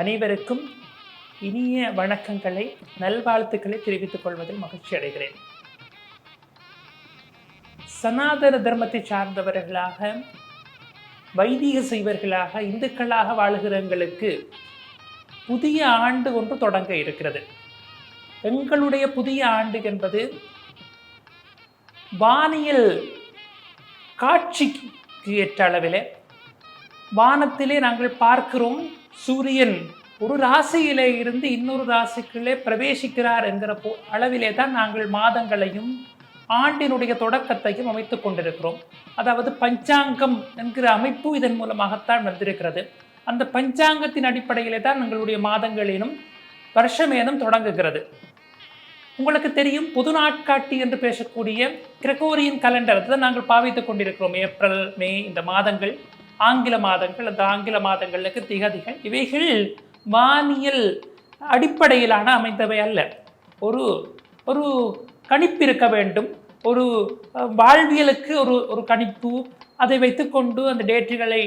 அனைவருக்கும் இனிய வணக்கங்களை நல்வாழ்த்துக்களை தெரிவித்துக் கொள்வதில் மகிழ்ச்சி அடைகிறேன். சனாதன தர்மத்தை சார்ந்தவர்களாக வைதிக செய்வர்களாக இந்துக்களாக வாழுகிறவங்களுக்கு புதிய ஆண்டு ஒன்று தொடங்க இருக்கிறது. எங்களுடைய புதிய ஆண்டு என்பது வானியல் காட்சிக்கு ஏற்ற அளவிலே வானத்திலே நாங்கள் பார்க்கிறோம் சூரியன் ஒரு ராசியிலே இருந்து இன்னொரு ராசிக்குள்ளே பிரவேசிக்கிறார் என்கிற போ அளவிலே தான் நாங்கள் மாதங்களையும் ஆண்டினுடைய தொடக்கத்தையும் அமைத்து கொண்டிருக்கிறோம். அதாவது பஞ்சாங்கம் என்கிற அமைப்பு இதன் மூலமாகத்தான் வந்திருக்கிறது. அந்த பஞ்சாங்கத்தின் அடிப்படையிலே தான் எங்களுடைய மாதங்களினும் வருஷமேதம் தொடங்குகிறது. உங்களுக்கு தெரியும் பொது நாட்காட்டி என்று பேசக்கூடிய கிரகோரியன் கலண்டர் அதை நாங்கள் பாவித்துக் கொண்டிருக்கிறோம். ஏப்ரல் மே இந்த மாதங்கள். ஆங்கில மாதங்கள் அந்த ஆங்கில மாதங்களுக்கு திகதிகள். இவைகள் வானியல் அடிப்படையிலான அமைந்தவை அல்ல. ஒரு ஒரு கணிப்பு இருக்க வேண்டும். ஒரு வாழ்வியலுக்கு ஒரு ஒரு கணிப்பு. அதை வைத்துக்கொண்டு அந்த டேட்டுகளை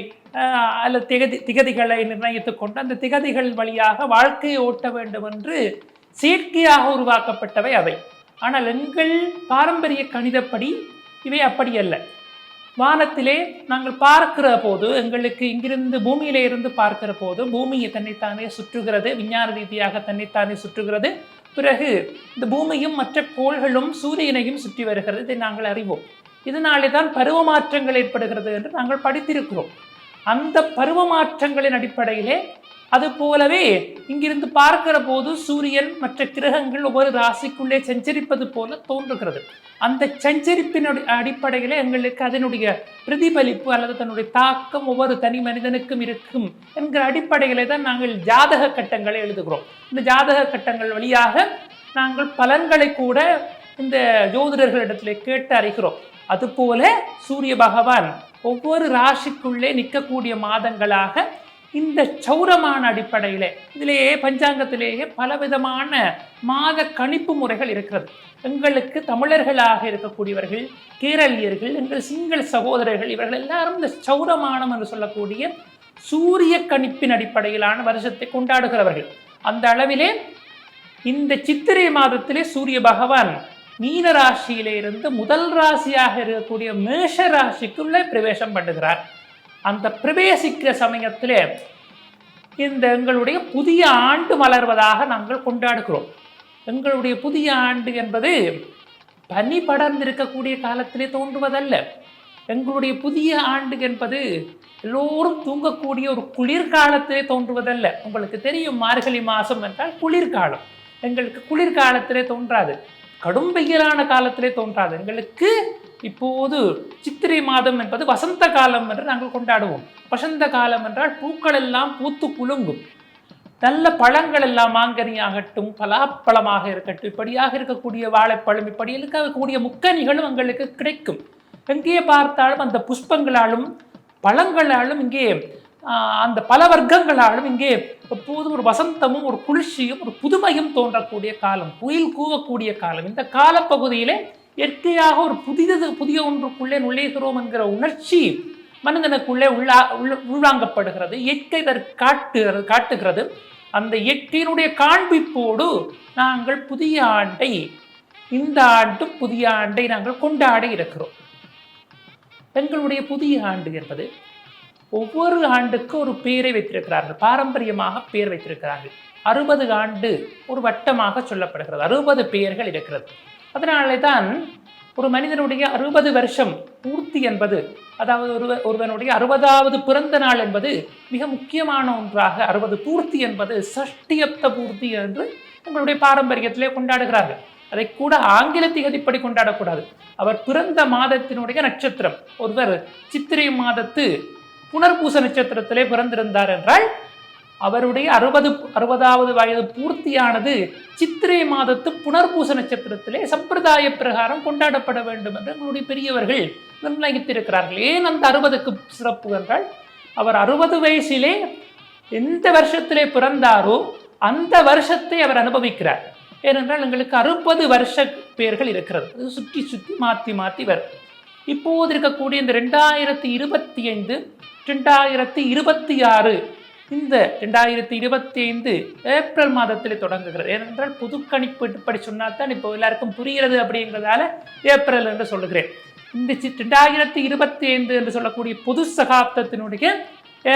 அல்ல திகதி திகதிகளை நிர்ணயித்துக்கொண்டு அந்த திகதிகள் வழியாக வாழ்க்கையை ஓட்ட வேண்டும் என்று செயற்கையாக உருவாக்கப்பட்டவை அவை. ஆனால் எங்கள் பாரம்பரிய கணிதப்படி இவை அப்படி அல்ல. வானத்திலே நாங்கள் பார்க்கிற போது எங்களுக்கு இங்கிருந்து பூமியிலே இருந்து பார்க்கிற போது பூமியை தன்னைத்தானே சுற்றுகிறது விஞ்ஞான ரீதியாக தன்னைத்தானே சுற்றுகிறது. பிறகு இந்த பூமியும் மற்ற கோள்களும் சூரியனையும் சுற்றி வருகிறது இதை நாங்கள் அறிவோம். இதனாலே தான் பருவ மாற்றங்கள் ஏற்படுகிறது என்று நாங்கள் படித்திருக்கிறோம். அந்த பருவ மாற்றங்களின் அடிப்படையிலே அது போலவே இங்கிருந்து பார்க்கிற போது சூரியன் மற்ற கிரகங்கள் ஒவ்வொரு ராசிக்குள்ளே சஞ்சரிப்பது போல தோன்றுகிறது. அந்த சஞ்சரிப்பின் அடிப்படையில் எங்களுக்கு அதனுடைய பிரதிபலிப்பு அல்லது தன்னுடைய தாக்கம் ஒவ்வொரு தனி மனிதனுக்கும் இருக்கும் என்கிற அடிப்படையிலே தான் நாங்கள் ஜாதக கட்டங்களை எழுதுகிறோம். இந்த ஜாதக கட்டங்கள் வழியாக நாங்கள் பலன்களை கூட இந்த ஜோதிடர்களிடத்தில் கேட்டு அறிகிறோம். அதுபோல சூரிய பகவான் ஒவ்வொரு ராசிக்குள்ளே நிற்கக்கூடிய மாதங்களாக இந்த சௌரமான அடிப்படையிலே இதிலேயே பஞ்சாங்கத்திலேயே பலவிதமான மாத கணிப்பு முறைகள் இருக்கிறது. எங்களுக்கு தமிழர்களாக இருக்கக்கூடியவர்கள் கேரளியர்கள் எங்கள் சிங்கள சகோதரர்கள் இவர்கள் எல்லாரும் இந்த சௌரமானம் என்று சொல்லக்கூடிய சூரிய கணிப்பின் அடிப்படையிலான வருஷத்தை கொண்டாடுகிறவர்கள். அந்த அளவிலே இந்த சித்திரை மாதத்திலே சூரிய பகவான் மீன ராசியிலே இருந்து முதல் ராசியாக இருக்கக்கூடிய மேஷ ராசிக்குள்ளே பிரவேசம் பண்ணுகிறார். அந்த பிரவேசிக்கிற சமயத்தில் இந்த எங்களுடைய புதிய ஆண்டு மலர்வதாக நாங்கள் கொண்டாடுகிறோம். எங்களுடைய புதிய ஆண்டு என்பது பனி படர்ந்திருக்கக்கூடிய காலத்திலே தோன்றுவதல்ல. எங்களுடைய புதிய ஆண்டு என்பது எல்லோரும் தூங்கக்கூடிய ஒரு குளிர்காலத்திலே தோன்றுவதல்ல. உங்களுக்கு தெரியும் மார்கழி மாதம் என்றால் குளிர்காலம். எங்களுக்கு குளிர்காலத்திலே தோன்றாது. கடும் வெயிலான காலத்திலே தோன்றாது. எங்களுக்கு இப்போது சித்திரை மாதம் என்பது வசந்த காலம் என்று நாங்கள் கொண்டாடுவோம். வசந்த காலம் என்றால் பூக்கள் எல்லாம் பூத்து குலுங்கும் நல்ல பழங்கள் எல்லாம் மாங்கனியாகட்டும் பலாப்பழமாக இருக்கட்டும் இப்படியாக இருக்கக்கூடிய வாழைப்பழம் இப்படி இருக்கக்கூடிய முக்கனிகளும் எங்களுக்கு கிடைக்கும். எங்கே பார்த்தாலும் அந்த புஷ்பங்களாலும் பழங்களாலும் இங்கே ஆஹ், அந்த பல வர்க்கங்களாலும் இங்கே எப்போதும் ஒரு வசந்தமும் ஒரு குளிர்ச்சியும் ஒரு புதுமையும் தோன்றக்கூடிய காலம் புயல் கூவக்கூடிய காலம். இந்த காலப்பகுதியிலே இயற்கையாக ஒரு புதிதது புதிய ஒன்றுக்குள்ளே நுழைகிறோம் என்கிற உணர்ச்சி மனிதனுக்குள்ளே உள்ளா உள்ள உள்வாங்கப்படுகிறது இயற்கை காட்டுகிறது காட்டுகிறது. அந்த இயற்கையினுடைய காண்பிப்போடு நாங்கள் புதிய ஆண்டை இந்த ஆண்டும் புதிய ஆண்டை நாங்கள் கொண்டாட இருக்கிறோம். எங்களுடைய புதிய ஆண்டு என்பது ஒவ்வொரு ஆண்டுக்கு ஒரு பேரை வைத்திருக்கிறார்கள் பாரம்பரியமாக பெயர் வைத்திருக்கிறார்கள். அறுபது ஆண்டு ஒரு வட்டமாக சொல்லப்படுகிறது அறுபது பெயர்கள் இருக்கிறது. அதனாலே தான் ஒரு மனிதனுடைய அறுபது வருஷம் பூர்த்தி என்பது அதாவது ஒரு ஒருவனுடைய அறுபதாவது பிறந்த நாள் என்பது மிக முக்கியமான ஒன்றாக அறுபது பூர்த்தி என்பது சஷ்டியப்த பூர்த்தி என்று உங்களுடைய பாரம்பரியத்திலே கொண்டாடுகிறார்கள். அதை கூட ஆங்கில திகதிப்படி கொண்டாடக்கூடாது. அவர் பிறந்த மாதத்தினுடைய நட்சத்திரம். ஒருவர் சித்திரை மாதத்து புனர்பூச நட்சத்திரத்திலே பிறந்திருந்தார் என்றால் அவருடைய அறுபது அறுபதாவது வயது பூர்த்தியானது சித்திரை மாதத்து புனர்பூச நட்சத்திரத்திலே சம்பிரதாய பிரகாரம் கொண்டாடப்பட வேண்டும் என்று எங்களுடைய பெரியவர்கள் நிர்ணயித்திருக்கிறார்கள். ஏன் அந்த அறுபதுக்கு சிறப்பு என்றால் அவர் அறுபது வயசிலே எந்த வருஷத்திலே பிறந்தாரோ அந்த வருஷத்தை அவர் அனுபவிக்கிறார். ஏனென்றால் எங்களுக்கு அறுபது வருஷ பெயர்கள் இருக்கிறது. அது சுற்றி சுற்றி மாற்றி மாற்றி வரும். இப்போது இருக்கக்கூடிய இந்த ரெண்டாயிரத்தி இருபத்தி ஐந்து ரெண்டாயிரத்தி இருபத்தி ஆறு இந்த ரெண்டாயிரத்தி இருபத்தி ஐந்து ஏப்ரல் மாதத்தில் தொடங்குகிறது. ஏனென்றால் புது இப்படி சொன்னால் தான் இப்போ எல்லாருக்கும் புரிகிறது அப்படிங்கிறதால ஏப்ரல் என்று சொல்லுகிறேன். இந்த ரெண்டாயிரத்தி இருபத்தி ஐந்து என்று சொல்லக்கூடிய புது சகாப்தத்தினுடைய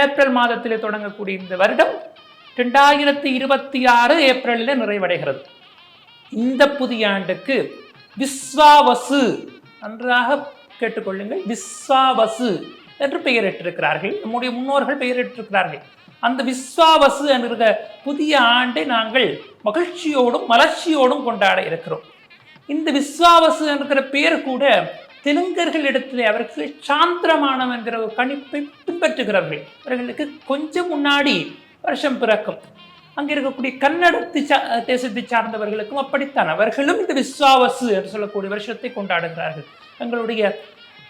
ஏப்ரல் மாதத்திலே தொடங்கக்கூடிய இந்த வருடம் ரெண்டாயிரத்தி இருபத்தி ஆறு ஏப்ரலில் நிறைவடைகிறது. இந்த புதிய ஆண்டுக்கு விஸ்வாவசு நன்றாக கேட்டுக்கொள்ளுங்கள். விஸ்வாவசு என்று பெயரிட்டிருக்கிறார்கள். நம்முடைய முன்னோர்கள் பெயரிட்டிருக்கிறார்கள். அந்த விஸ்வாவசு என்கிற புதிய ஆண்டை நாங்கள் மகிழ்ச்சியோடும் மலர்ச்சியோடும் கொண்டாட இருக்கிறோம். இந்த விஸ்வாவசு என்கிற பெயர் கூட தெலுங்கர்களிடத்திலே அவர்கள் சாந்திரமானம் என்கிற ஒரு கணிப்பை பின்பற்றுகிறார்கள் அவர்களுக்கு கொஞ்சம் முன்னாடி வருஷம் பிறக்கும். அங்கே இருக்கக்கூடிய கன்னடத்து தேசத்தை சார்ந்தவர்களுக்கும் அப்படித்தான். அவர்களும் இந்த விஸ்வாவசு என்று சொல்லக்கூடிய வருஷத்தை கொண்டாடுகிறார்கள். எங்களுடைய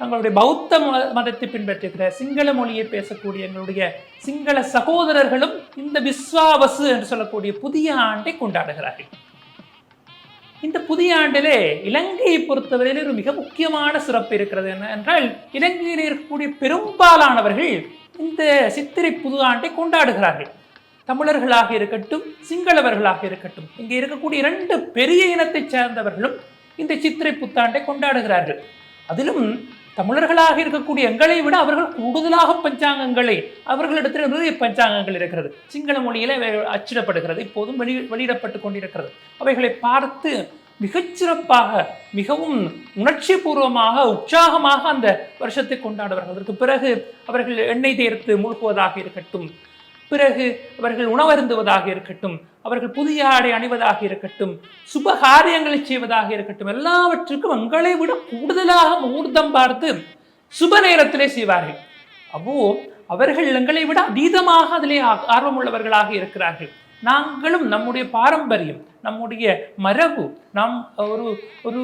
தங்களுடைய பௌத்த மதத்தை பின்பற்றுகிற சிங்கள மொழியை பேசக்கூடிய எங்களுடைய சிங்கள சகோதரர்களும் இந்த விஸ்வாவசு என்று சொல்லக்கூடிய புதிய ஆண்டை கொண்டாடுகிறார்கள். இந்த புதிய ஆண்டிலே இலங்கையை பொறுத்தவரையில் ஒரு மிக முக்கியமான சிறப்பு இருக்கிறது. என்ன என்றால் இலங்கையில் இருக்கக்கூடிய பெரும்பாலானவர்கள் இந்த சித்திரை புது ஆண்டை கொண்டாடுகிறார்கள். தமிழர்களாக இருக்கட்டும் சிங்களவர்களாக இருக்கட்டும் இங்கே இருக்கக்கூடிய இரண்டு பெரிய இனத்தைச் சேர்ந்தவர்களும் இந்த சித்திரை புத்தாண்டை கொண்டாடுகிறார்கள். அதிலும் தமிழர்களாக இருக்கக்கூடிய எங்களை விட அவர்கள் கூடுதலாக பஞ்சாங்கங்களை அவர்களிடத்தில் நிறைய பஞ்சாங்கங்கள் இருக்கிறது. சிங்கள மொழியில அச்சிடப்படுகிறது இப்போதும் வெளி வெளியிடப்பட்டு கொண்டிருக்கிறது. அவைகளை பார்த்து மிகச்சிறப்பாக மிகவும் உணர்ச்சி பூர்வமாக உற்சாகமாக அந்த வருஷத்தை கொண்டாடுவார்கள். அதற்கு பிறகு அவர்கள் எண்ணெய் தேர்த்து மூழ்குவதாக இருக்கட்டும். பிறகு அவர்கள் உணவருந்துவதாக இருக்கட்டும் அவர்கள் புதிய ஆடை அணிவதாக இருக்கட்டும் சுப காரியங்களை செய்வதாக இருக்கட்டும் எல்லாவற்றுக்கும் எங்களை விட கூடுதலாக முகூர்த்தம் பார்த்து சுப நேரத்திலே செய்வார்கள். அவ்வோ அவர்கள் எங்களை விட அதீதமாக அதிலே ஆர்வமுள்ளவர்களாக இருக்கிறார்கள். நாங்களும் நம்முடைய பாரம்பரியம் நம்முடைய மரபு நாம் ஒரு ஒரு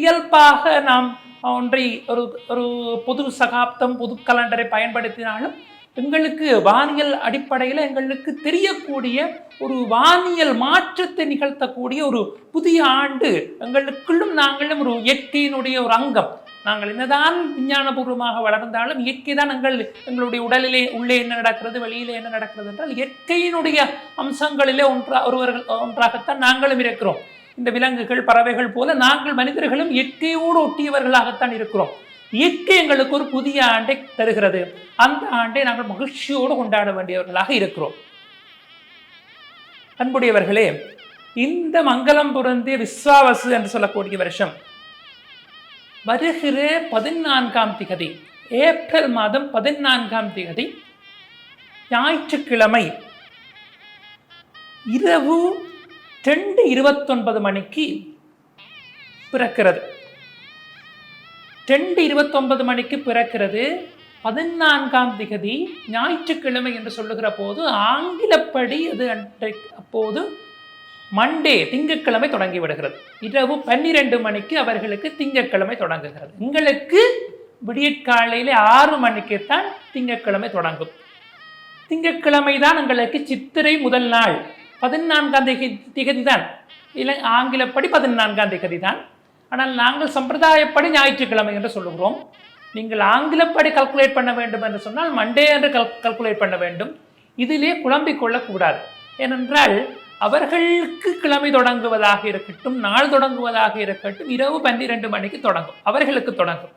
இயல்பாக நாம் ஒன்றை ஒரு ஒரு பொது சகாப்தம் பொது கலண்டரை பயன்படுத்தினாலும் எங்களுக்கு வானியல் அடிப்படையில் எங்களுக்கு தெரியக்கூடிய ஒரு வானியல் மாற்றத்தை நிகழ்த்தக்கூடிய ஒரு புதிய ஆண்டு எங்களுக்குள்ளும் நாங்களும் ஒரு இயற்கையினுடைய ஒரு அங்கம். நாங்கள் என்னதான் விஞ்ஞானபூர்வமாக வளர்ந்தாலும் இயற்கை தான் எங்கள் எங்களுடைய உடலிலே உள்ளே என்ன நடக்கிறது வெளியிலே என்ன நடக்கிறது என்றால் இயற்கையினுடைய அம்சங்களிலே ஒன்றா ஒருவர்கள் ஒன்றாகத்தான் நாங்களும் இருக்கிறோம். இந்த விலங்குகள் பறவைகள் போல நாங்கள் மனிதர்களும் இயற்கையோடு ஒட்டியவர்களாகத்தான் இருக்கிறோம். இயற்கை எங்களுக்கு ஒரு புதிய ஆண்டை தருகிறது. அந்த ஆண்டை நாங்கள் மகிழ்ச்சியோடு கொண்டாட வேண்டியவர்களாக இருக்கிறோம். அன்புடையவர்களே இந்த மங்களம் பொருந்திய விஸ்வாவசு என்று சொல்லக்கூடிய வருஷம் வருகிற பதினான்காம் திகதி ஏப்ரல் மாதம் பதினான்காம் திகதி ஞாயிற்றுக்கிழமை இரவு ரெண்டு இருபத்தொன்பது மணிக்கு பிறக்கிறது. ரெண்டு இருபத்தொன்பது மணிக்கு பிறக்கிறது. பதினான்காம் திகதி ஞாயிற்றுக்கிழமை என்று சொல்லுகிற போது ஆங்கிலப்படி அது அன்றைக்கு அப்போது மண்டே திங்கட்கிழமை தொடங்கி விடுகிறது. இரவு பன்னிரெண்டு மணிக்கு அவர்களுக்கு திங்கட்கிழமை தொடங்குகிறது. எங்களுக்கு விடியற்காலையில் ஆறு மணிக்கு தான் திங்கட்கிழமை தொடங்கும். திங்கட்கிழமை தான் எங்களுக்கு சித்திரை முதல் நாள். பதினான்காம் திகதி திகதி தான் இல்லை ஆங்கிலப்படி பதினான்காம் திகதி தான் ஆனால் நாங்கள் சம்பிரதாயப்படி ஞாயிற்றுக்கிழமை என்று சொல்லுகிறோம். நீங்கள் ஆங்கிலப்படி கல்குலேட் பண்ண வேண்டும் என்று சொன்னால் மண்டே என்று கல் கல்குலேட் பண்ண வேண்டும். இதிலே குழம்பிக் கொள்ளக்கூடாது. ஏனென்றால் அவர்களுக்கு கிழமை தொடங்குவதாக இருக்கட்டும் நாள் தொடங்குவதாக இருக்கட்டும் இரவு பன்னிரண்டு மணிக்கு தொடங்கும். அவர்களுக்கு தொடங்கும்.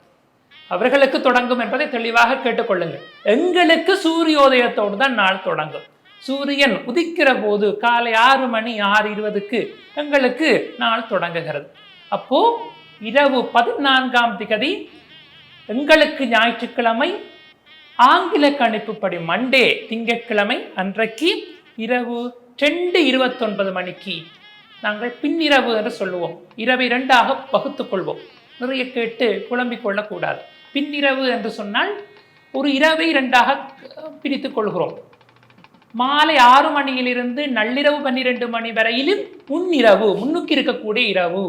அவர்களுக்கு தொடங்கும் என்பதை தெளிவாக கேட்டுக்கொள்ளுங்கள். எங்களுக்கு சூரியோதயத்தோடு தான் நாள் தொடங்கும். சூரியன் உதிக்கிற போது காலை ஆறு மணி ஆறு இருபதுக்கு எங்களுக்கு நாள் தொடங்குகிறது. அப்போ இரவு பதினான்காம் திகதி எங்களுக்கு ஞாயிற்றுக்கிழமை ஆங்கில கணிப்புப்படி மண்டே திங்கட்கிழமை அன்றைக்கு இரவு ரெண்டு இருபத்தொன்பது மணிக்கு நாங்கள் பின்னிரவு என்று சொல்லுவோம். இரவு இரண்டாக பகுத்து கொள்வோம். நிறைய கேட்டு குழம்பிக் கொள்ளக்கூடாது. பின்னிரவு என்று சொன்னால் ஒரு இரவை இரண்டாக பிரித்து கொள்கிறோம். மாலை ஆறு மணியிலிருந்து நள்ளிரவு பன்னிரெண்டு மணி வரையிலும் முன்னிரவு முன்னுக்கு இருக்கக்கூடிய இரவு.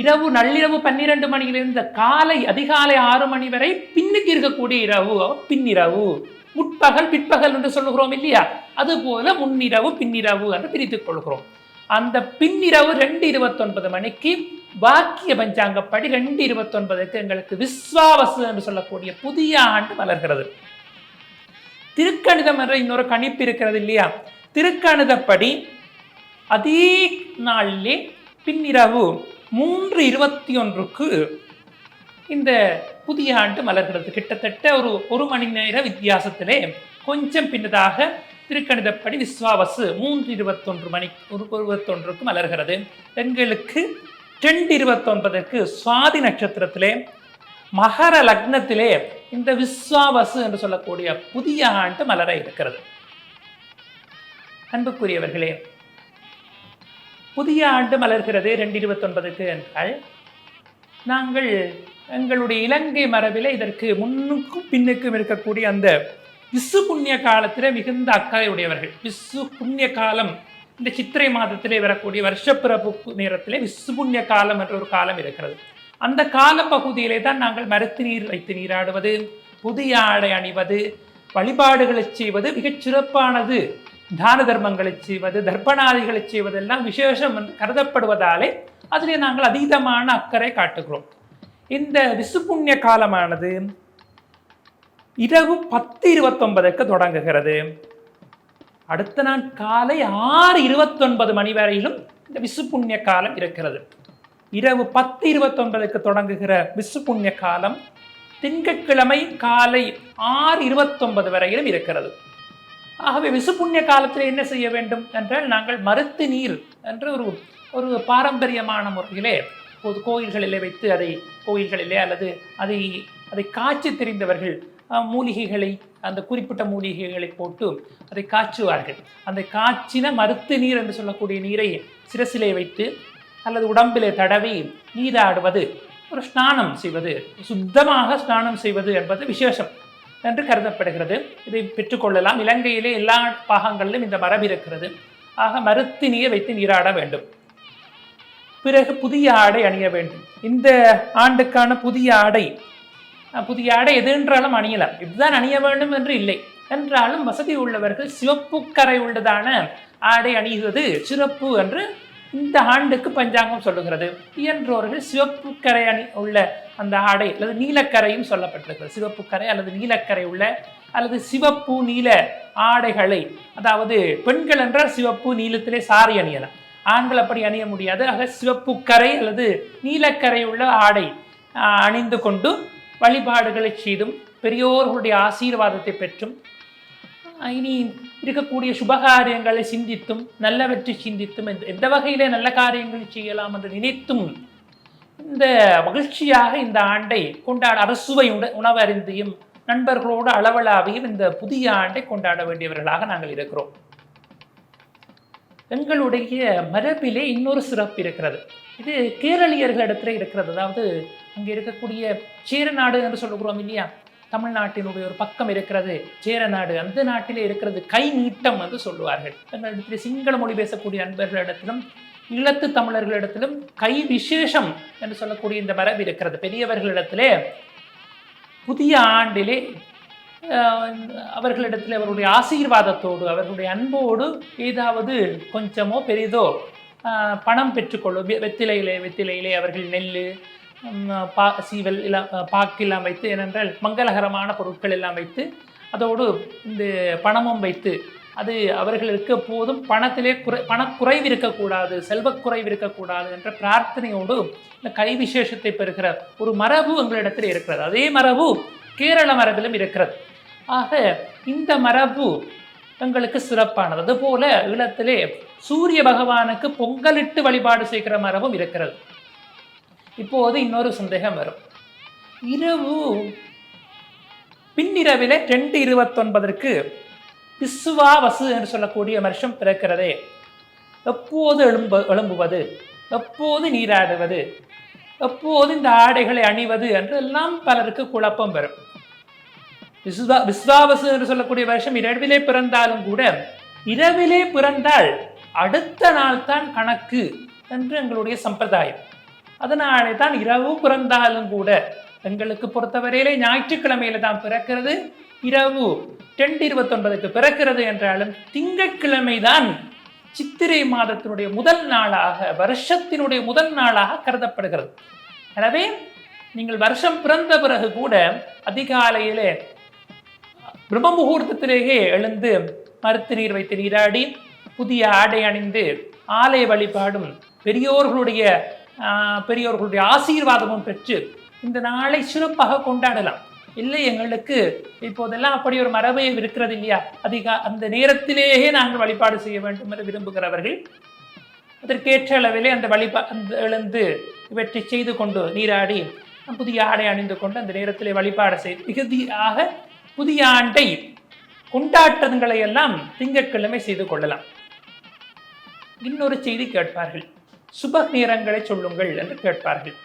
இரவு நள்ளிரவு பன்னிரண்டு மணியிலிருந்து காலை அதிகாலை ஆறு மணி வரை பின்னுக்கு இருக்கக்கூடிய இரவு பின்னிரவு. முற்பகல் பிற்பகல் என்று சொல்லுகிறோம் இல்லையா? அதுபோல முன்னிரவு பின்னிரவு என்று பிரித்துக் கொள்கிறோம். அந்த பின்னிரவு ரெண்டு இருபத்தொன்பது மணிக்கு வாக்கிய பஞ்சாங்கப்படி ரெண்டு இருபத்தொன்பதுக்கு எங்களுக்கு விஸ்வாவசு என்று சொல்லக்கூடிய புதிய ஆண்டு மலர்கிறது. திருக்கணிதம் என்ற இன்னொரு கணிப்பு இருக்கிறது இல்லையா? திருக்கணிதப்படி அதே நாளிலே பின்னிரவு. மூன்று இருபத்தி ஒன்றுக்கு இந்த புதிய ஆண்டு மலர்கிறது. கிட்டத்தட்ட ஒரு ஒரு மணி நேர வித்தியாசத்திலே கொஞ்சம் பின்னதாக திருக்கணிதப்படி விஸ்வாவசு மூன்று இருபத்தொன்று மணி ஒரு இருபத்தொன்றுக்கு மலர்கிறது. பெண்களுக்கு ரெண்டு இருபத்தொன்பதற்கு சுவாதி நட்சத்திரத்திலே மகர லக்னத்திலே இந்த விஸ்வாவசு என்று சொல்லக்கூடிய புதிய ஆண்டு மலர இருக்கிறது. அன்புக்குரியவர்களே புதிய ஆண்டு மலர்கிறது ரெண்டு இருபத்தொன்பதுக்கு என்றால் நாங்கள் எங்களுடைய இலங்கை மரபிலே இதற்கு முன்னுக்கும் பின்னுக்கும் இருக்கக்கூடிய அந்த விசு புண்ணிய காலத்திலே மிகுந்த அக்கறையுடையவர்கள். விசு புண்ணிய காலம் இந்த சித்திரை மாதத்திலே வரக்கூடிய வருஷப்பிறப்பு நேரத்திலே விசு புண்ணிய காலம் என்ற ஒரு காலம் இருக்கிறது. அந்த கால பகுதியிலே தான் நாங்கள் மரத்து நீர் வைத்து நீராடுவது புதிய ஆடை அணிவது வழிபாடுகளை செய்வது மிகச் சிறப்பானது. தான தர்மங்களை செய்வது தர்ப்பணாதிகளை செய்வதெல்லாம் விசேஷம் கருதப்படுவதாலே அதிலே நாங்கள் அதீதமான அக்கறை காட்டுகிறோம். இந்த விசுப்புண்ணிய காலமானது இரவு பத்து இருபத்தொன்பதுக்கு தொடங்குகிறது. அடுத்த நாள் காலை ஆறு இருபத்தொன்பது மணி வரையிலும் இந்த விசுப்புண்ணிய காலம் இருக்கிறது. இரவு பத்து இருபத்தொன்பதுக்கு தொடங்குகிற விசுப்புண்ணிய காலம் திங்கட்கிழமை காலை ஆறு இருபத்தொன்பது வரையிலும் இருக்கிறது. ஆகவே விசுப்புண்ணிய காலத்தில் என்ன செய்ய வேண்டும் என்றால் நாங்கள் மருத்து நீர் என்ற ஒரு ஒரு பாரம்பரியமான முறையிலே பொது கோயில்களிலே வைத்து அதை கோயில்களிலே அல்லது அதை அதை காய்ச்சி தெரிந்தவர்கள் மூலிகைகளை அந்த குறிப்பிட்ட மூலிகைகளை போட்டு அதை காய்ச்சுவார்கள். அந்த காய்ச்சின மருத்து நீர் என்று சொல்லக்கூடிய நீரை சிரசிலே வைத்து அல்லது உடம்பிலே தடவி நீராடுவது ஒரு ஸ்நானம் செய்வது சுத்தமாக ஸ்நானம் செய்வது என்பது விசேஷம். என்று கருதப்படுகிறது. இதை பெற்றுக்கொள்ளலாம் இலங்கையிலே எல்லா பாகங்களிலும் இந்த மரபு இருக்கிறது. ஆக மருத்து நீர் வைத்து நீராட வேண்டும். பிறகு புதிய ஆடை அணிய வேண்டும். இந்த ஆண்டுக்கான புதிய ஆடை புதிய ஆடை எது என்றாலும் அணியலாம். இதுதான் அணிய வேண்டும் என்று இல்லை. என்றாலும் வசதி உள்ளவர்கள் சிவப்பு கரை உள்ளதான ஆடை அணிவது சிறப்பு என்று இந்த ஆண்டுக்கு பஞ்சாங்கம் சொல்லுகிறது. இயன்றோர்கள் சிவப்பு கரை அணி உள்ள அந்த ஆடை அல்லது நீலக்கரையும் சொல்லப்பட்டிருக்கிறது. சிவப்பு கரை அல்லது நீலக்கரை உள்ள அல்லது சிவப்பு நீல ஆடைகளை அதாவது பெண்கள் என்றால் சிவப்பு நீலத்திலே சாரி அணியலாம். ஆண்கள் அப்படி அணிய முடியாது. ஆக சிவப்பு கரை அல்லது நீலக்கரை உள்ள ஆடை அணிந்து கொண்டு வழிபாடுகளை செய்தும் பெரியோர்களுடைய ஆசீர்வாதத்தை பெற்றும் இனி இருக்கக்கூடிய சுபகாரியங்களை சிந்தித்தும் நல்லவற்றை சிந்தித்தும் எந்த- வகையிலே நல்ல காரியங்களை செய்யலாம் என்று நினைத்தும் இந்த மகிழ்ச்சியாக இந்த ஆண்டை கொண்டாட அரசுவை உண உணவருந்தியும் நண்பர்களோடு அளவலாவையும் இந்த புதிய ஆண்டை கொண்டாட வேண்டியவர்களாக நாங்கள் இருக்கிறோம். எங்களுடைய மரபிலே இன்னொரு சிறப்பு இருக்கிறது. இது கேரளியர்களிடத்துல இருக்கிறது. அதாவது அங்கே இருக்கக்கூடிய சேரநாடு என்று சொல்லுகிறோம் இல்லையா? தமிழ்நாட்டினுடைய ஒரு பக்கம் இருக்கிறது சேரநாடு அந்த நாட்டிலே இருக்கிறது கை நீட்டம் என்று சொல்லுவார்கள். தங்களிடத்தில் சிங்கள மொழி பேசக்கூடிய அன்பர்களிடத்திலும் இழத்து தமிழர்களிடத்திலும் கை விசேஷம் என்று சொல்லக்கூடிய இந்த மரபு இருக்கிறது. பெரியவர்களிடத்திலே புதிய ஆண்டிலே ஆஹ், அவர்களிடத்தில் அவருடைய ஆசீர்வாதத்தோடு அவர்களுடைய அன்போடு ஏதாவது கொஞ்சமோ பெரிதோ ஆஹ், பணம் பெற்றுக்கொள்ளும் வெத்திலையிலே வெத்திலையிலே அவர்கள் நெல் பா சீவல் எல்லாம் பாக்கெல்லாம் வைத்து ஏனென்றால் மங்களகரமான பொருட்கள் எல்லாம் வைத்து அதோடு இந்த பணமும் வைத்து அது அவர்களுக்கு போதும் பணத்திலே குறை பணக்குறைவு இருக்கக்கூடாது செல்வக்குறைவு இருக்கக்கூடாது என்ற பிரார்த்தனையோடு இந்த கை விசேஷத்தை பெறுகிற ஒரு மரபு எங்களிடத்தில் இருக்கிறது. அதே மரபு கேரள மரபிலும் இருக்கிறது. ஆக இந்த மரபு எங்களுக்கு சிறப்பானது. அதுபோல ஈழத்திலே சூரிய பகவானுக்கு பொங்கலிட்டு வழிபாடு செய்கிற மரபும் இருக்கிறது. இப்போது இன்னொரு சந்தேகம் வரும். இரவு பின்னிரவில் ரெண்டு இருபத்தொன்பதற்கு பிசுவாவசு என்று சொல்லக்கூடிய வருஷம் பிறக்கிறதே. எப்போது எழும்ப எழும்புவது? எப்போது நீராடுவது? எப்போது இந்த ஆடைகளை அணிவது என்று எல்லாம் பலருக்கு குழப்பம் வரும். விஸ்வா விஸ்வாவசு என்று சொல்லக்கூடிய வருஷம் இரவிலே பிறந்தாலும் கூட இரவிலே பிறந்தால் அடுத்த நாள் தான் கணக்கு என்று எங்களுடைய சம்பிரதாயம். அதனாலே தான் இரவு பிறந்தாலும் கூட எங்களுக்கு பொறுத்தவரையிலே ஞாயிற்றுக்கிழமையில தான் பிறக்கிறது. இரவு டென்ட் இருபத்தொன்பதுக்கு பிறக்கிறது என்றாலும் திங்கட்கிழமை தான் சித்திரை மாதத்தினுடைய முதல் நாளாக வருஷத்தினுடைய முதல் நாளாக கருதப்படுகிறது. எனவே நீங்கள் வருஷம் பிறந்த பிறகு கூட அதிகாலையிலே பிரம்ம முகூர்த்தத்திலேயே எழுந்து மருத்து நீர் வைத்து நீராடி புதிய ஆடை அணிந்து ஆலய வழிபாடும் பெரியோர்களுடைய ஆஹ், பெரியோர்களுடைய ஆசீர்வாதமும் பெற்று இந்த நாளை சிறப்பாக கொண்டாடலாம். இல்லை எங்களுக்கு இப்போதெல்லாம் அப்படி ஒரு மரபே இருக்கிறது இல்லையா? அதிக அந்த நேரத்திலேயே நாங்கள் வழிபாடு செய்ய வேண்டும் என்று விரும்புகிறவர்கள் அதற்கேற்ற அளவிலே அந்த வழிபா அந்த எழுந்து இவற்றை செய்து கொண்டு நீராடி புதிய ஆடை அணிந்து கொண்டு அந்த நேரத்திலே வழிபாடு செய்து மிகுதியாக புதிய ஆண்டை கொண்டாட்டங்களை எல்லாம் திங்கட்கிழமை செய்து கொள்ளலாம். இன்னொரு செய்தி கேட்பார்கள். சுப நேரங்களை சொல்லுங்கள் என்று கேட்பார்கள்.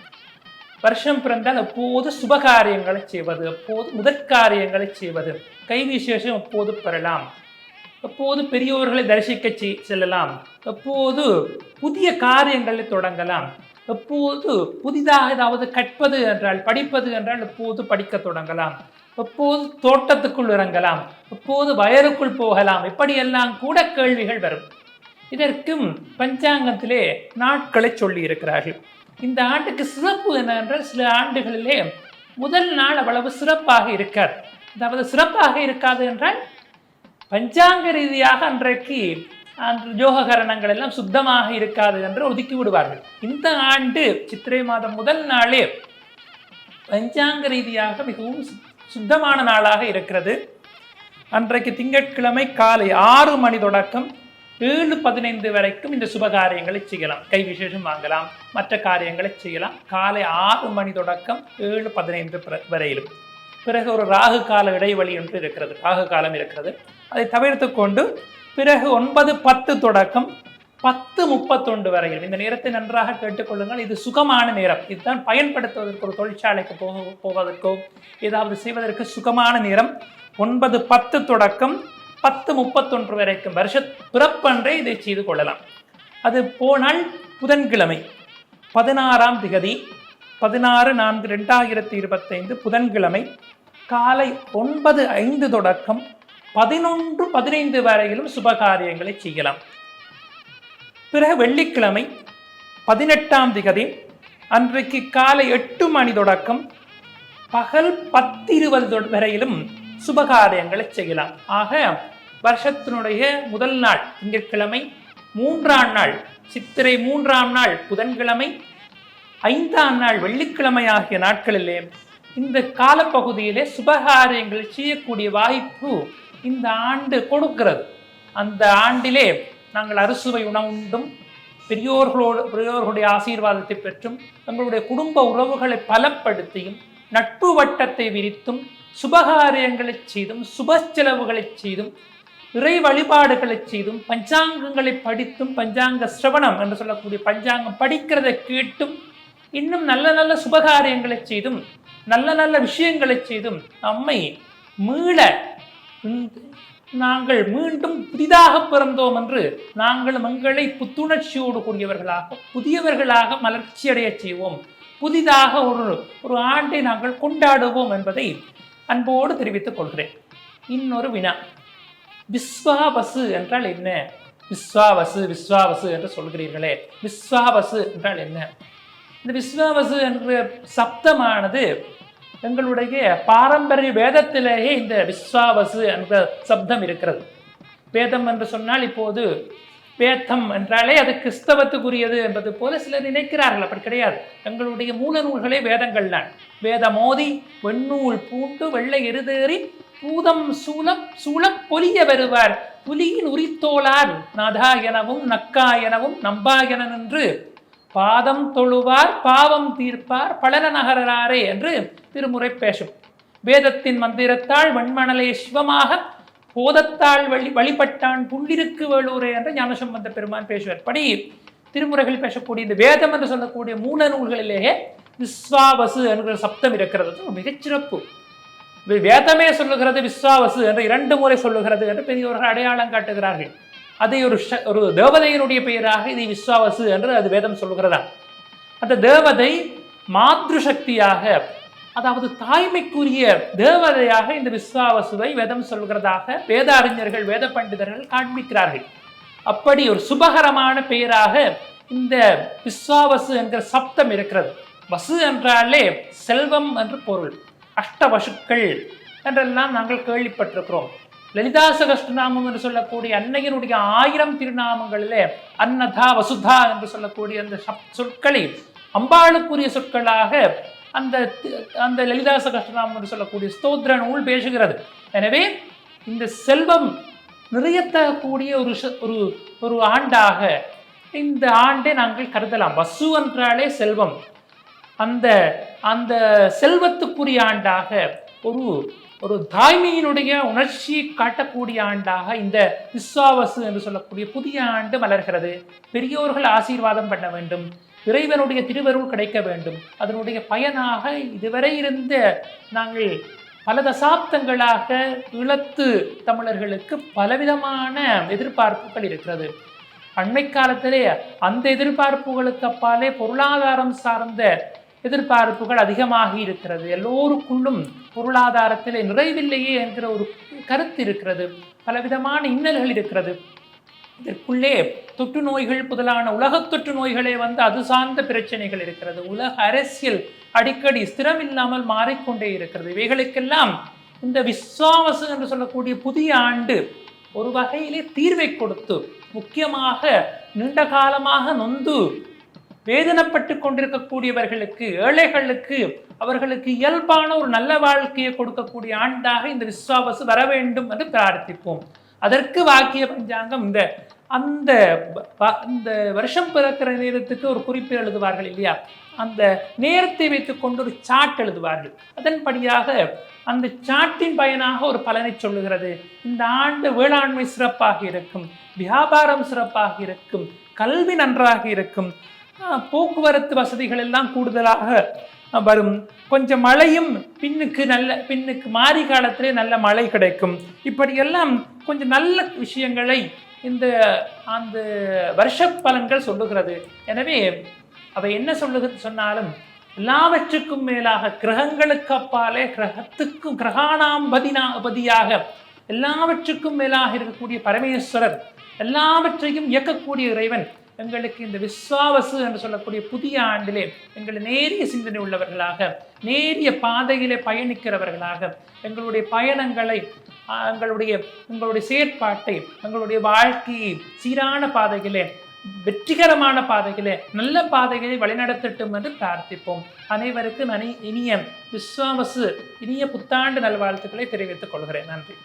வருஷம் பிறந்தால் அப்போது சுபகாரியங்களை செய்வது அப்போது முதற்காரியங்களை செய்வது கை விசேஷம் அப்போது பெறலாம் அப்போது பெரியோர்களை தரிசிக்க செல்லலாம் அப்போது புதிய காரியங்களை தொடங்கலாம் அப்போது புதிதாக ஏதாவது கற்பது என்றால் படிப்பது என்றால் அப்போது படிக்க தொடங்கலாம் அப்போது தோட்டத்துக்குள் இறங்கலாம் அப்போது வயலுக்குள் போகலாம் இப்படியெல்லாம் கூட கேள்விகள் வரும். இதற்கும் பஞ்சாங்கத்திலே நாட்களை சொல்லி இருக்கிறார்கள் இந்த ஆண்டுக்கு சிறப்பு என்னவென்றால் சில ஆண்டுகளிலே முதல் நாள் அவ்வளவு சிறப்பாக இருக்காது. அதாவது சிறப்பாக இருக்காது என்றால் பஞ்சாங்க ரீதியாக அன்றைக்கு அந்த யோககரணங்கள் எல்லாம் சுத்தமாக இருக்காது என்று ஒதுக்கி விடுவார்கள். இந்த ஆண்டு சித்திரை மாதம் முதல் நாளே பஞ்சாங்க ரீதியாக மிகவும் சுத்தமான நாளாக இருக்கிறது. அன்றைக்கு திங்கட்கிழமை காலை ஆறு மணி தொடக்கம் ஏழு பதினைந்து வரைக்கும் இந்த சுபகாரியங்களை செய்யலாம். கை விசேஷம் வாங்கலாம். மற்ற காரியங்களை செய்யலாம். காலை ஆறு மணி தொடக்கம் ஏழு பதினைந்து பிற- வரையிலும். பிறகு ஒரு ராகு கால இடைவெளி ஒன்று இருக்கிறது. ராகு காலம் இருக்கிறது. அதை தவிர்த்து கொண்டு பிறகு ஒன்பது பத்து தொடக்கம் பத்து முப்பத்தொன்று வரையில் இந்த நேரத்தை நன்றாக கேட்டுக்கொள்ளுங்கள். இது சுகமான நேரம். இதுதான் பயன்படுத்துவதற்கு ஒரு தொழிற்சாலைக்கு போக போவதற்கோ ஏதாவது செய்வதற்கு சுகமான நேரம். ஒன்பது பத்து தொடக்கம் பத்து முப்பத்தொன்று வரைக்கும் வருஷ பிறப்பன்றே இதை செய்து கொள்ளலாம். அது போனால் புதன்கிழமை பதினாறாம் திகதி பதினாறு நான்கு ரெண்டாயிரத்தி இருபத்தைந்து புதன்கிழமை காலை ஒன்பது ஐந்து தொடக்கம் பதினொன்று பதினைந்து வரையிலும் சுபகாரியங்களை செய்யலாம். பிறகு வெள்ளிக்கிழமை பதினெட்டாம் திகதி அன்றைக்கு காலை எட்டு மணி தொடக்கம் பகல் பத்திருபது தொ- வரையிலும் சுபகாரியங்களை செய்யலாம். ஆக வருஷத்தினுடைய முதல் நாள் திங்கட்கிழமை மூன்றாம் நாள் சித்திரை மூன்றாம் நாள் புதன்கிழமை ஐந்தாம் நாள் வெள்ளிக்கிழமை ஆகிய நாட்களிலே இந்த காலப்பகுதியிலே சுபகாரியங்கள் செய்யக்கூடிய வாய்ப்பு இந்த ஆண்டு கொடுக்கிறது. அந்த ஆண்டிலே நாங்கள் அறுசுவை உணவுண்டும் பெரியோர்களோடு பெரியோர்களுடைய ஆசீர்வாதத்தை பெற்றும் தங்களுடைய குடும்ப உறவுகளை பலப்படுத்தியும் நட்பு வட்டத்தை விரித்தும் சுபகாரியங்களை செய்தும் சுப செலவுகளை செய்தும் இறை வழிபாடுகளை செய்தும் பஞ்சாங்கங்களை படித்தும் பஞ்சாங்க சிரவணம் என்று சொல்லக்கூடிய பஞ்சாங்கம் படிக்கிறதை கேட்டும் இன்னும் நல்ல நல்ல சுபகாரியங்களை செய்தும் நல்ல நல்ல விஷயங்களை செய்தும் நம்மை மீள நாங்கள் மீண்டும் புதிதாக பிறந்தோம் என்று நாங்கள் எங்களை புத்துணர்ச்சியோடு கூடியவர்களாக புதியவர்களாக மலர்ச்சியடைய செய்வோம். புதிதாக ஒரு ஒரு ஆண்டை நாங்கள் கொண்டாடுவோம் என்பதை அன்போடு தெரிவித்துக் கொள்கிறேன். இன்னொரு வினா. விஸ்வாவசு என்றால் என்ன? விஸ்வாவசு விஸ்வாவசு என்று சொல்கிறீர்களே. விஸ்வாவசு என்றால் என்ன? இந்த விஸ்வாவசு என்ற சப்தமானது எங்களுடைய பாரம்பரிய வேதத்திலேயே இந்த விஸ்வாவசு என்ற சப்தம் இருக்கிறது. வேதம் என்று சொன்னால் இப்போது வேதம் என்றாலே அது கிறிஸ்தவத்துக்குரியது என்பது போல சிலர் நினைக்கிறார்கள். அப்படி கிடையாது. தங்களுடைய மூல நூல்களே வேதங்கள் தான். வேதமோதி வெண்ணூல் பூண்டு வெள்ளை எருதேறி பூதம் சூலம் சூழப் பொலிய வருவார். புலியின் உரித்தோளார் நாதா எனவும் நக்கா எனவும் நம்பா என நின்று பாதம் தொழுவார் பாவம் தீர்ப்பார் பலர நகராரே என்று திருமுறை பேசும். வேதத்தின் மந்திரத்தால் வெண்மணலே சிவமாக போதத்தால் வழி வழிபட்டான் புள்ளிருக்கு வேலூரே என்று ஞானசம்பந்த பெருமான் பேசுவார். படி திருமுறைகள் பேசக்கூடிய இந்த வேதம் என்று சொல்லக்கூடிய மூல நூல்களிலேயே விஸ்வாவசு என்கிற சப்தம் இருக்கிறது. மிகச்சிறப்பு வேதமே சொல்லுகிறது விஸ்வாவசு என்று இரண்டு முறை சொல்லுகிறது என்று பெரியவர்கள் அடையாளம் காட்டுகிறார்கள். அதை ஒரு ஷ- ஒரு தேவதையினுடைய பெயராக இதை விஸ்வாவசு என்று அது வேதம் சொல்லுகிறதா? அந்த தேவதை மாத்ரு சக்தியாக அதாவது தாய்மைக்குரிய தேவதையாக இந்த விஸ்வாவசுவை வேதம் சொல்கிறதாக வேத அறிஞர்கள் வேத பண்டிதர்கள் காண்பிக்கிறார்கள். அப்படி ஒரு சுபகரமான பெயராக இந்த விஸ்வாவசு என்கிற சப்தம் இருக்கிறது. வசு என்றாலே செல்வம் என்று பொருள். அஷ்டவசுக்கள் என்றெல்லாம் நாங்கள் கேள்விப்பட்டிருக்கிறோம். லலிதா சகஸ்டநாமம் என்று சொல்லக்கூடிய அன்னையனுடைய ஆயிரம் திருநாமங்களிலே அன்னதா வசுதா என்று சொல்லக்கூடிய அந்த சப்- சொற்களை அம்பாளுக்குரிய சொற்களாக அந்த தி- அந்த லலிதாச கஷ்டநாமம் என்று சொல்லக்கூடிய ஸ்தோத்ர நூல் பேசுகிறது. எனவே இந்த செல்வம் நிறையத்தகக்கூடிய ஒரு ஒரு ஒரு ஆண்டாக இந்த ஆண்டை நாங்கள் கருதலாம். வசு என்றாலே செல்வம். அந்த அந்த செல்வத்துக்குரிய ஆண்டாக ஒரு ஒரு தாய்மையினுடைய உணர்ச்சியை காட்டக்கூடிய ஆண்டாக இந்த விஸ்வாவசு என்று சொல்லக்கூடிய புதிய ஆண்டு மலர்கிறது. பெரியோர்கள் ஆசீர்வாதம் பண்ண வேண்டும். இறைவனுடைய திருவருள் கிடைக்க வேண்டும். அதனுடைய பயனாக இதுவரை இருந்த நாங்கள் பல தசாப்தங்களாக இழத்து தமிழர்களுக்கு பலவிதமான எதிர்பார்ப்புகள் இருக்கிறது. அண்மை காலத்திலே அந்த எதிர்பார்ப்புகளுக்கு அப்பாலே பொருளாதாரம் சார்ந்த எதிர்பார்ப்புகள் அதிகமாகி இருக்கிறது. எல்லோருக்குள்ளும் பொருளாதாரத்திலே நிறைவில்லையே என்கிற ஒரு கருத்து இருக்கிறது. பலவிதமான இன்னல்கள் இருக்கிறது. இதற்குள்ளே தொற்று நோய்கள் முதலான உலகத் தொற்று நோய்களே வந்து அது சார்ந்த பிரச்சனைகள் இருக்கிறது. உலக அரசியல் அடிக்கடி ஸ்திரமில்லாமல் மாறிக்கொண்டே இருக்கிறது. இவைகளுக்கெல்லாம் இந்த விஸ்வாவசு என்று சொல்லக்கூடிய புதிய ஆண்டு ஒரு வகையிலே தீர்வை கொடுத்து முக்கியமாக நீண்ட காலமாக நொந்து வேதனைப்பட்டு கொண்டிருக்கக்கூடியவர்களுக்கு ஏழைகளுக்கு அவர்களுக்கு இயல்பான ஒரு நல்ல வாழ்க்கையை கொடுக்கக்கூடிய ஆண்டாக இந்த விஸ்வாவசு வர வேண்டும் என்று பிரார்த்திப்போம். அதற்கு வாக்கிய பஞ்சாங்கம் இந்த. அந்த இந்த வருஷம் பிறக்கிற நேரத்துக்கு ஒரு குறிப்பு எழுதுவார்கள் இல்லையா? அந்த நேரத்தை வைத்துக்கொண்டு ஒரு சாட் எழுதுவார்கள். அதன்படியாக அந்த சாட்டின் பயனாக ஒரு பலனை சொல்லுகிறது. இந்த ஆண்டு வேளாண்மை சிறப்பாக இருக்கும். வியாபாரம் சிறப்பாக இருக்கும். கல்வி நன்றாக இருக்கும். போக்குவரத்து வசதிகள் எல்லாம் கூடுதலாக வரும். கொஞ்சம் மழையும் பின்னுக்கு நல்ல பின்னுக்கு மாறி காலத்திலே நல்ல மழை கிடைக்கும். இப்படியெல்லாம் கொஞ்சம் நல்ல விஷயங்களை இந்த அந்த வருஷ பலன்கள் சொல்லுகிறது. எனவே அவை என்ன சொல்லுகிறது சொன்னாலும் எல்லாவற்றுக்கும் மேலாக கிரகங்களுக்கு அப்பாலே கிரகத்துக்கும் கிரகானாம் பதினா பதியாக எல்லாவற்றுக்கும் மேலாக இருக்கக்கூடிய பரமேஸ்வரர் எல்லாவற்றையும் இயக்கக்கூடிய இறைவன் எங்களுக்கு இந்த விஸ்வாவசு என்று சொல்லக்கூடிய புதிய ஆண்டிலே எங்களை நேரிய சிந்தனை உள்ளவர்களாக நேரிய பாதையிலே பயணிக்கிறவர்களாக எங்களுடைய பயணங்களை எங்களுடைய எங்களுடைய செயற்பாட்டை எங்களுடைய வாழ்க்கையை சீரான பாதையிலே வெற்றிகரமான பாதைகளே நல்ல பாதைகளை வழிநடத்தட்டும் என்று பிரார்த்திப்போம். அனைவருக்கும் அனி இனிய விஸ்வாவசு இனிய புத்தாண்டு நல்வாழ்த்துக்களை தெரிவித்துக் கொள்கிறேன். நன்றி.